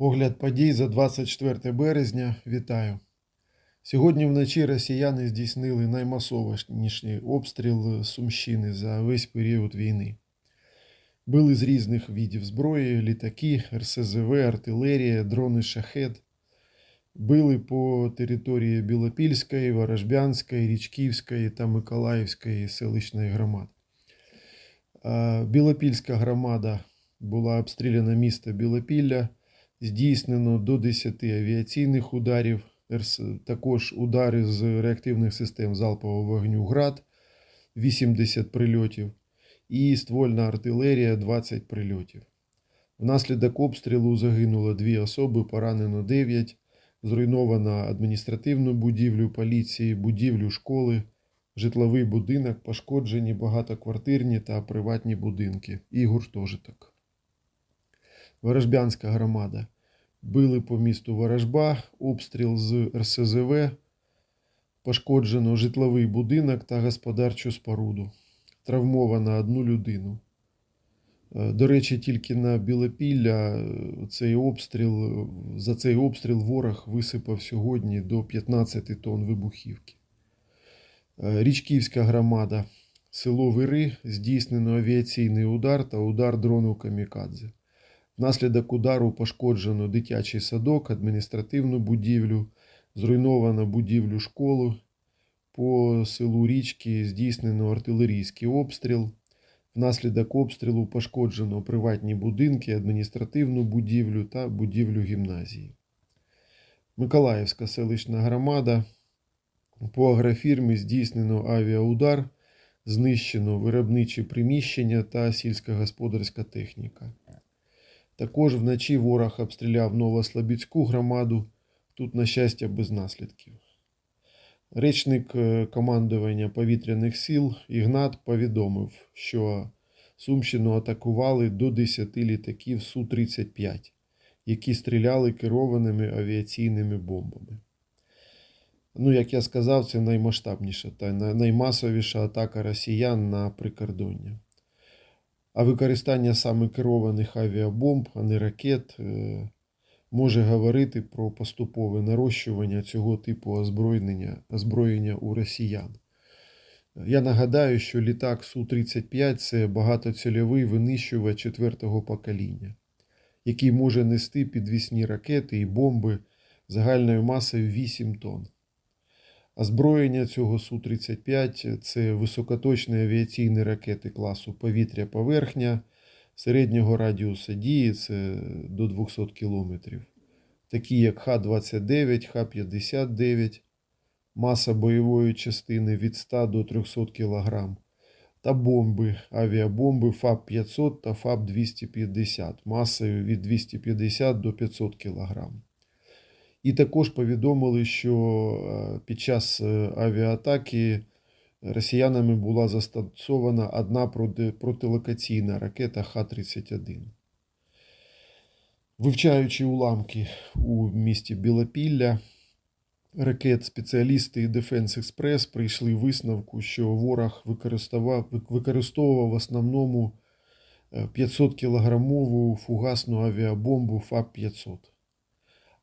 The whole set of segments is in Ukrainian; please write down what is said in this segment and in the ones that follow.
Огляд подій за 24 березня. Вітаю. Сьогодні вночі росіяни здійснили наймасовішніший обстріл Сумщини за весь період війни. Били з різних видів зброї, літаки, РСЗВ, артилерія, дрони шахет. Били по території Білопільської, Ворожбянської, Річківської та Миколаївської селищної громад. Білопільська громада була обстріляна місто Білопілля. Здійснено до 10 авіаційних ударів, також удари з реактивних систем залпового вогню ГРАД 80 прильотів і ствольна артилерія 20 прильотів. Внаслідок обстрілу загинуло дві особи, поранено 9, зруйновано адміністративну будівлю поліції, будівлю школи, житловий будинок, пошкоджені багатоквартирні та приватні будинки і гуртожиток. Ворожбянська громада. Били по місту Ворожба, обстріл з РСЗВ, пошкоджено житловий будинок та господарчу споруду. Травмовано одну людину. Е, До речі, тільки на Білопілля е, цей обстріл, е, за цей обстріл ворог висипав сьогодні до 15 тонн вибухівки. Річківська громада, село Вири, здійснено авіаційний удар та удар дрону Камікадзе. Внаслідок удару пошкоджено дитячий садок, адміністративну будівлю, зруйновано будівлю школи. По селу Річки здійснено артилерійський обстріл. Внаслідок обстрілу пошкоджено приватні будинки, адміністративну будівлю та будівлю гімназії. Миколаївська селищна громада. По агрофірмі здійснено авіаудар, знищено виробничі приміщення та сільськогосподарська техніка. Також вночі ворог обстріляв Новослобідську громаду, тут, на щастя, без наслідків. Речник е, командування повітряних сил Ігнат повідомив, що Сумщину атакували до 10 літаків Су-35, які стріляли керованими авіаційними бомбами. Ну, як я сказав, це наймасштабніша та наймасовіша атака росіян на прикордоння. А використання саме керованих авіабомб, а не ракет, е, може говорити про поступове нарощування цього типу озброєння, озброєння у росіян. Я нагадаю, що літак Су-35 це багатоцільовий винищувач четвертого покоління, який може нести підвісні ракети і бомби загальною масою 8 тонн. Озброєння цього Су-35 це високоточні авіаційні ракети класу повітря-поверхня середнього радіуса дії це до 200 км, такі як Х-29, Х-59, маса бойової частини від 100 до 300 кг, та бомби, авіабомби ФАБ-500 та ФАБ-250 масою від 250 до 500 кг. І також повідомили, що е, під час е, авіаатаки росіянами була застосована одна протилокаційна ракета Х-31. Вивчаючи уламки у місті Білопілля, ракет спеціалісти Defense Express прийшли висновку, що ворог використовував, в основному 500 кілограмову фугасну авіабомбу ФАБ-500.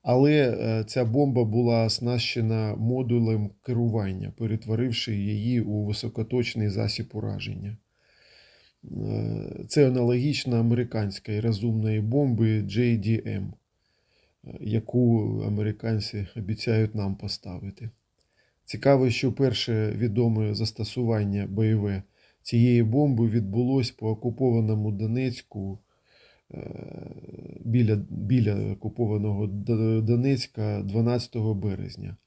Але е, ця бомба була оснащена модулем керування, перетворивши її у високоточний засіб ураження. Е, Це аналогічна американської розумної бомби JDM, е, яку американці обіцяють нам поставити. Цікаво, що перше відоме застосування бойове цієї бомби відбулось по окупованому Донецьку біля, біля окупованого Донецька 12 березня.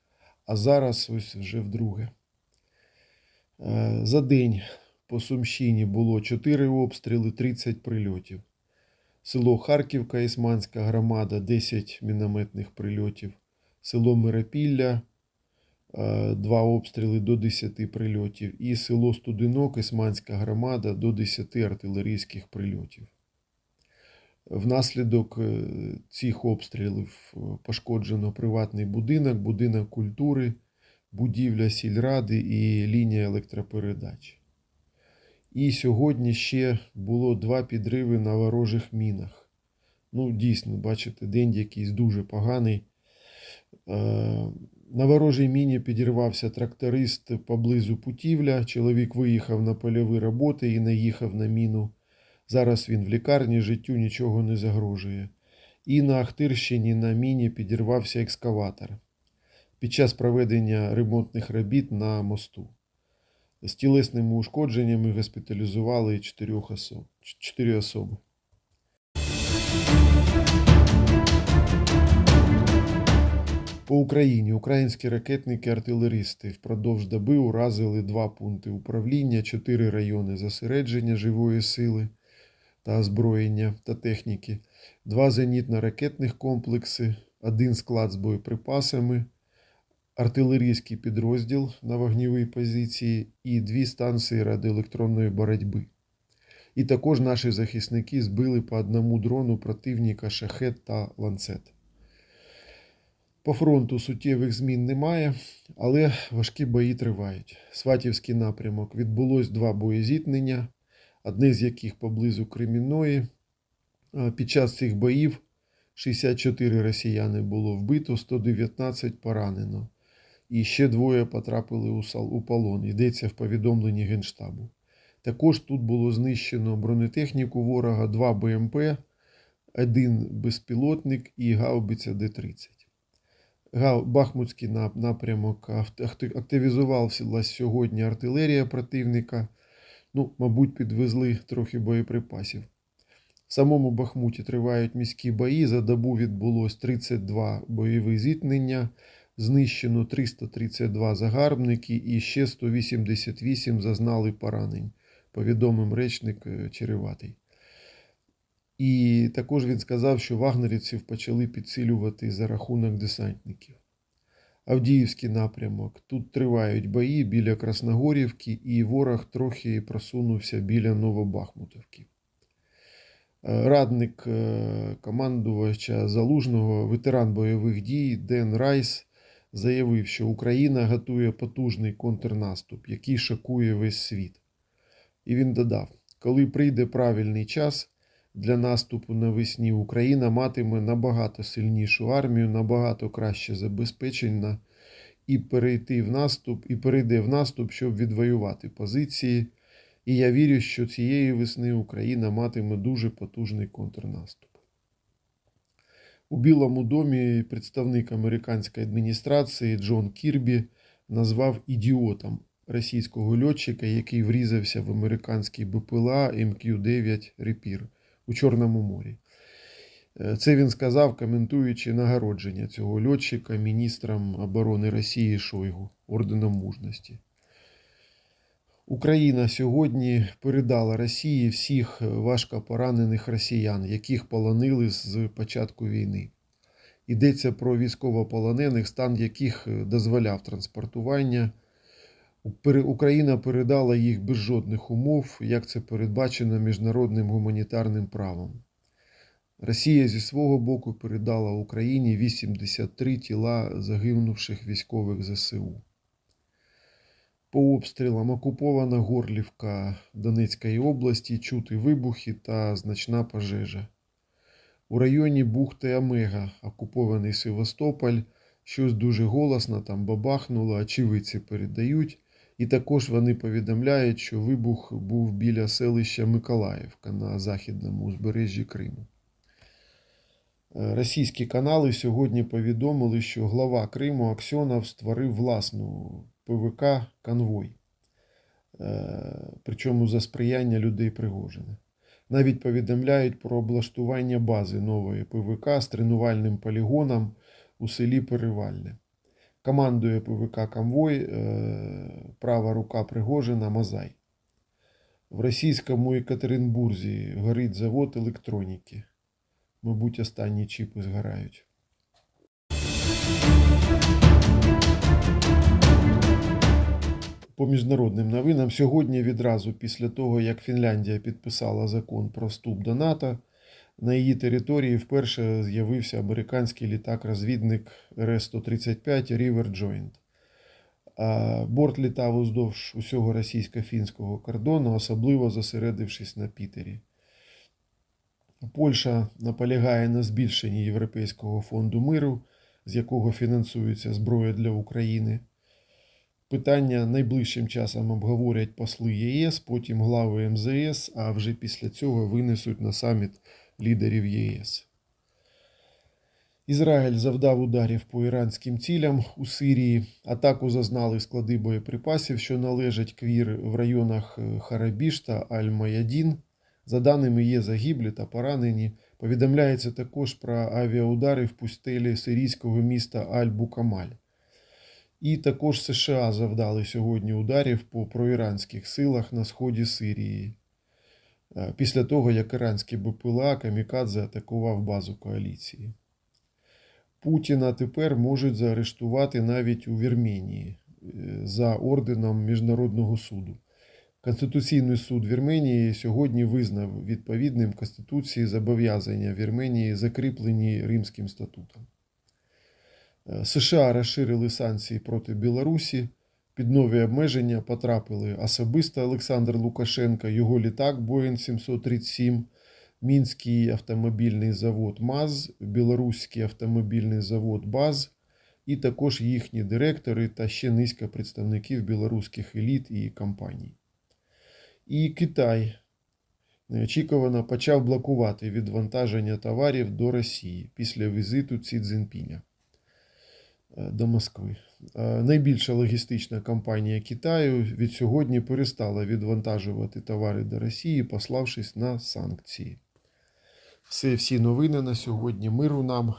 А зараз ось вже вдруге. Е, За день по Сумщині було 4 обстріли, 30 прильотів. Село Харківка, Ісманська громада, 10 мінометних прильотів. Село Миропілля, 2 обстріли до 10 прильотів. І село Студинок, Ісманська громада, до 10 артилерійських прильотів. Внаслідок е, цих обстрілів е, пошкоджено приватний будинок, будинок культури, будівля сільради і лінія електропередач. І сьогодні ще було два підриви на ворожих мінах. Ну, дійсно, бачите, день якийсь дуже поганий. Е, На ворожій міні підірвався тракторист поблизу Путівля. Чоловік виїхав на польові роботи і наїхав на міну. Зараз він в лікарні, життю нічого не загрожує. І на Ахтирщині на міні підірвався екскаватор під час проведення ремонтних робіт на мосту. З тілесними ушкодженнями госпіталізували 4 особ, 4 особи. По Україні українські ракетники-артилеристи впродовж доби уразили два пункти управління, чотири райони зосередження живої сили та озброєння та техніки, два зенітно-ракетних комплекси, один склад з боєприпасами, артилерійський підрозділ на вогнівій позиції і дві станції радіоелектронної боротьби. І також наші захисники збили по одному дрону противника шахет та ланцет. По фронту суттєвих змін немає, але важкі бої тривають. Сватівський напрямок відбулось два боєзіткнення, одне з яких поблизу Кремінної. Під час цих боїв 64 росіяни було вбито, 119 поранено. І ще двоє потрапили у сал- у полон. Йдеться в повідомленні Генштабу. Також тут було знищено бронетехніку ворога, два БМП, один безпілотник і гаубиця Д-30. Бахмутський напрямок активізувався сьогодні артилерія противника. Ну, мабуть, підвезли трохи боєприпасів. В самому Бахмуті тривають міські бої. За добу відбулось 32 бойові зіткнення, знищено 332 загарбники і ще 188 зазнали поранень, повідомив речник е, Череватий. І також він сказав, що вагнерівців почали підсилювати за рахунок десантників. Авдіївський напрямок. Тут тривають бої біля Красногорівки, і ворог трохи просунувся біля Новобахмутовки. Е, Радник е, командувача Залужного, ветеран бойових дій Ден Райс заявив, що Україна готує потужний контрнаступ, який шокує весь світ. І він додав: коли прийде правильний час для наступу навесні, Україна матиме набагато сильнішу армію, набагато краще забезпечена і перейти в наступ, і перейде в наступ, щоб відвоювати позиції. І я вірю, що цієї весни Україна матиме дуже потужний контрнаступ. У Білому домі представник американської адміністрації Джон Кірбі назвав ідіотом російського льотчика, який врізався в американський БПЛА МК-9 Репір у Чорному морі. Е, Це він сказав, коментуючи нагородження цього льотчика міністром оборони Росії Шойгу орденом мужності. Україна сьогодні передала Росії всіх важко поранених росіян, яких полонили з початку війни. Йдеться про військовополонених, стан яких дозволяв транспортування. Україна передала їх без жодних умов, як це передбачено міжнародним гуманітарним правом. Росія зі свого боку передала Україні 83 тіла загинувших військових ЗСУ. По обстрілам окупована Горлівка Донецької області, чути вибухи та значна пожежа. У районі бухти Омега, окупований Севастополь, щось дуже голосно там бабахнуло, очевидці передають. І також вони повідомляють, що вибух був біля селища Миколаївка на західному узбережжі Криму. Е, Російські канали сьогодні повідомили, що глава Криму Аксьонов створив власну ПВК конвой, Е, причому за сприяння людей Пригожина. Навіть повідомляють про облаштування бази нової ПВК з тренувальним полігоном у селі Перевальне. Командує ПВК конвой е, права рука Пригожина Мазай. В російському Екатеринбурзі горить завод електроніки. Мабуть, останні чіпи згорають. По міжнародним новинам сьогодні відразу після того, як Фінляндія підписала закон про вступ до НАТО, на її території вперше з'явився американський літак-розвідник РС-135 River Joint. Борт літав уздовж усього російсько-фінського кордону, особливо зосередившись на Пітері. Польща наполягає на збільшенні Європейського фонду миру, з якого фінансується зброя для України. Питання найближчим часом обговорять посли ЄС, потім глави МЗС, а вже після цього винесуть на саміт лідерів ЄС. Ізраїль завдав ударів по іранським цілям у Сирії. Атаку зазнали склади боєприпасів, що належать квір в районах е, Харабіш та Аль-Маядін. За даними є загиблі та поранені. Повідомляється також про авіаудари в пустелі сирійського міста Аль-Букамаль. І також США завдали сьогодні ударів по проіранських силах на сході Сирії. Е, Після того, як іранський БПЛА Камікадзе атакував базу коаліції. Путіна тепер можуть заарештувати навіть у Вірменії е, за орденом Міжнародного суду. Конституційний суд Вірменії сьогодні визнав відповідним Конституції зобов'язання Вірменії, закріплені Римським статутом. Е, США розширили санкції проти Білорусі. Під нові обмеження потрапили. Особисто Олександр Лукашенко, його літак Boeing 737, Мінський автомобільний завод МАЗ, Білоруський автомобільний завод БАЗ, і також їхні директори та ще низка представників білоруських еліт і компаній. І Китай. Неочікувано почав блокувати відвантаження товарів до Росії після візиту Ці Цзіньпіня. е, до Москви. Е, Найбільша логістична компанія Китаю від сьогодні перестала відвантажувати товари до Росії, пославшись на санкції. Це всі новини на сьогодні. Миру нам.